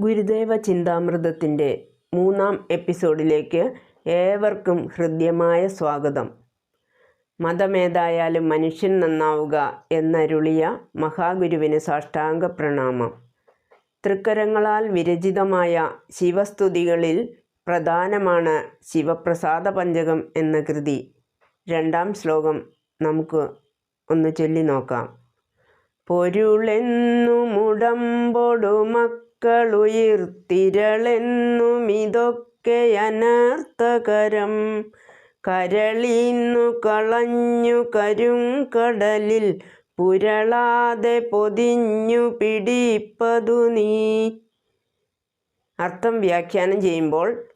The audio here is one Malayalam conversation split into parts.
ഗുരുദേവ ചിന്താമൃതത്തിന്റെ മൂന്നാം എപ്പിസോഡിലേക്ക് ഏവർക്കും ഹൃദ്യമായ സ്വാഗതം. മതമേതായാലും മനുഷ്യൻ നന്നാവുക എന്നരുളിയ മഹാഗുരുവിന് സാഷ്ടാംഗ പ്രണാമം. തൃക്കരങ്ങളാൽ വിരചിതമായ ശിവസ്തുതികളിൽ പ്രധാനമാണ് ശിവപ്രസാദ പഞ്ചകം എന്ന കൃതി. രണ്ടാം ശ്ലോകം നമുക്ക് ഒന്ന് ചൊല്ലി നോക്കാം. പൊരുളെന്നുമുടമ്പൊടു മക്കളുയിർത്തിരളെന്നുമിതൊക്കെ അനർത്ഥകരം. കരളീന്നു കളഞ്ഞു കടലിൽ പുരളാതെ പൊതിഞ്ഞു പിടിപ്പതു നീ. അർത്ഥം വ്യാഖ്യാനം ചെയ്യുമ്പോൾ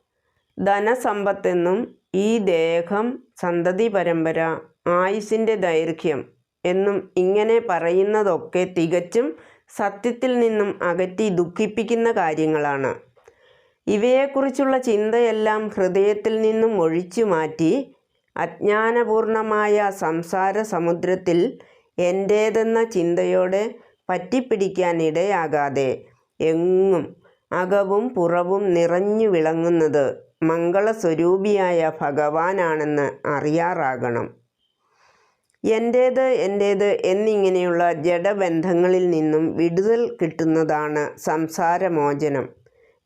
ധനസമ്പത്തെന്നും ഈ ദേഹം സന്തതി പരമ്പര ആയുസിന്റെ ദൈർഘ്യം എന്നും ഇങ്ങനെ പറയുന്നതൊക്കെ തികച്ചും സത്യത്തിൽ നിന്നും അകറ്റി ദുഃഖിപ്പിക്കുന്ന കാര്യങ്ങളാണ്. ഇവയെക്കുറിച്ചുള്ള ചിന്തയെല്ലാം ഹൃദയത്തിൽ നിന്നും ഒഴിച്ചു മാറ്റി അജ്ഞാനപൂർണമായ സംസാര സമുദ്രത്തിൽ എന്റേതെന്ന ചിന്തയോടെ പറ്റിപ്പിടിക്കാൻ ഇടയാകാതെ എങ്ങും അകവും പുറവും നിറഞ്ഞു വിളങ്ങുന്നത് മംഗളസ്വരൂപിയായ ഭഗവാനാണെന്ന് അറിയാറാകണം. എന്റേത് എന്റേത് എന്നിങ്ങനെയുള്ള ജഡബന്ധങ്ങളിൽ നിന്നും വിടുതൽ കിട്ടുന്നതാണ് സംസാരമോചനം.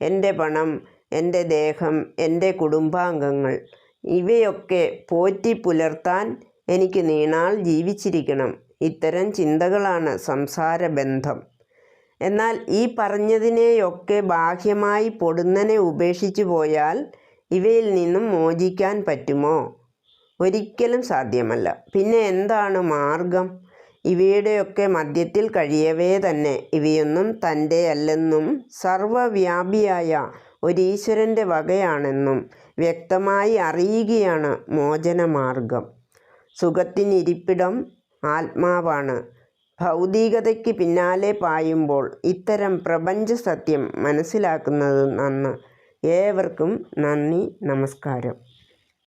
എന്റെ പണം എന്റെ ദേഹം എന്റെ കുടുംബാംഗങ്ങൾ ഇവയൊക്കെ പോറ്റി പുലർത്താൻ എനിക്ക് നീണാൾ ജീവിച്ചിരിക്കണം. ഇത്തരം ചിന്തകളാണ് സംസാരബന്ധം. എന്നാൽ ഈ പറഞ്ഞതിനെയൊക്കെ ബാഹ്യമായി പൊടുന്നനെ ഉപേക്ഷിച്ചു പോയാൽ ഇവയിൽ നിന്നും മോചിക്കാൻ പറ്റുമോ? ഒരിക്കലും സാധ്യമല്ല. പിന്നെ എന്താണ് മാർഗം? ഇവയുടെയൊക്കെ മധ്യത്തിൽ കഴിയവേ തന്നെ. ഇവയൊന്നും തന്റെ അല്ലെന്നും സർവവ്യാപിയായ ഒരീശ്വരന്റെ വകയാണെന്നും വ്യക്തമായി അറിയുകയാണ് മോചനമാർഗം. സുഖത്തിനിരിപ്പിടം ആത്മാവാണ്. ഭൗതികതയ്ക്ക് പിന്നാലെ പായുമ്പോൾ ഇത്തരം പ്രപഞ്ച സത്യം മനസ്സിലാക്കുന്നത് നന്ന് ഏവർക്കും നന്ദി നമസ്കാരം.